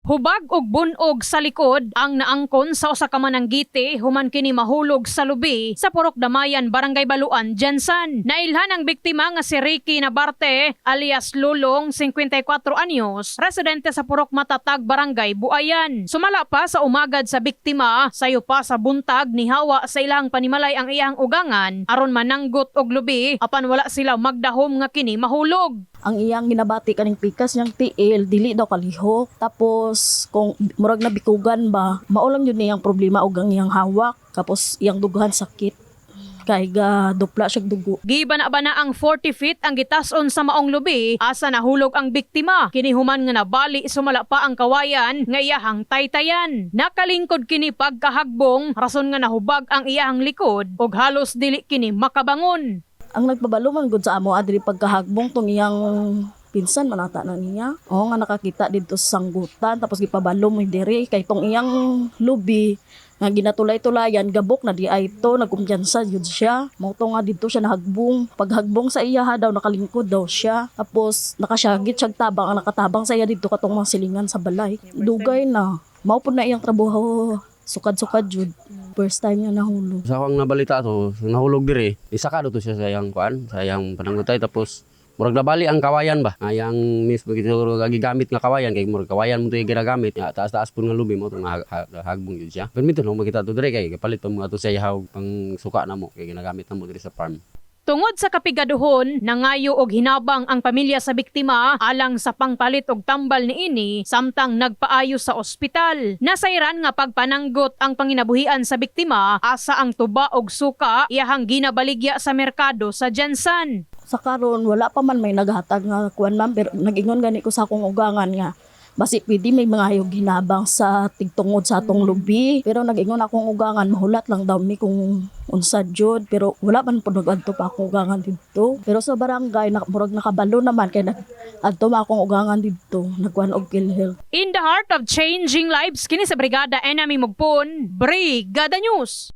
Hubag og bunog sa likod ang naangkon sa usa ka mananggiti human kini mahulog sa lubi sa Purok Damayan, Barangay Baluan, Jansan. Nailhan ang biktima nga si Ricky Nabarte alias Lulong, 54 anyos, residente sa Purok Matatag, Barangay Buayan. Sumala pa sa umagad sa biktima, sayo pa sa buntag ni hawa sa ilang panimalay ang iyang ugangan aron mananggot og lubi apan wala sila magdahom nga kini mahulog. Ang iyang ginabati kaning pikas niyang tiil dili daw kalihok tapos kung murag na bikugan ba maulang yun niyang problema og ang iyang hawak. Tapos iyang dughan sakit. Kay ga dupla siya dugo. Giba na ba na ang 40 feet ang gitason sa maong lubi. Asa nahulog ang biktima. Kinihuman nga nabali sumala pa ang kawayan nga iyahang taytayan. Nakalingkod kini pagkahagbong. Rason nga nahubag ang iyahang likod. Ug halos dili kini makabangon. Ang nagpabalo man gud sa amo adri pagkahagbong tong iyang pinsan manata na niya. O nga nakakita dito sa sanggutan tapos gipabalo mo diri. Kay tong iyang lubi nga ginatulay-tulayan gabok na di ay to nagkumpiyansa yun siya. Mo to nga dito siya nahagbong. Paghagbong sa iya ha daw nakalingkod daw siya. Tapos nakasyagit siya tabang ang nakatabang sa iya dito katong mga silingan sa balay. Dugay na. Mao po na iyang trabaho. Sukad-sukad jud first time niya nahulog Sa akong nabalita to, nahulog diri. Isa ka to siya sa iyang kuan, sa iyang panangutay tapos murag nabali ang kawayan ba? Ayang miss pagito gigamit nga kawayan kay murag kawayan mo to ginagamit. Ya, taas-taas pun nga lubi mo tong hag, hag, hagbong yun siya. Permito no makita to diri kay kapalit pa mga to sa ihaw pang suka na mo kay ginagamit na mo diri sa farm. Tungod sa kapigaduhon, nangayo og hinabang ang pamilya sa biktima alang sa pangpalit og tambal ni ini samtang nagpaayo sa ospital. Nasayran nga pagpananggot ang panginabuhian sa biktima asa ang tuba og suka iyahang ginabaligya sa merkado sa Jansan. sa karon wala pa man may naghatag nga kuan ma'am pero nag-ingon gani ko sa akong ugangan nga basi pwede may mga hayog ginabang sa tigtungod sa atong lubi. Pero nag-ingon akong ugangan mahulat lang daw mi kung unsa jud. Pero wala man po nag-adto pa akong ugangan dito pero sa barangay na, murag nakabalo naman kay nag adto ma akong ugangan dito nagkuan og PhilHealth In the heart of changing lives kini sa Brigada Enemy Mugpon, Brigada News.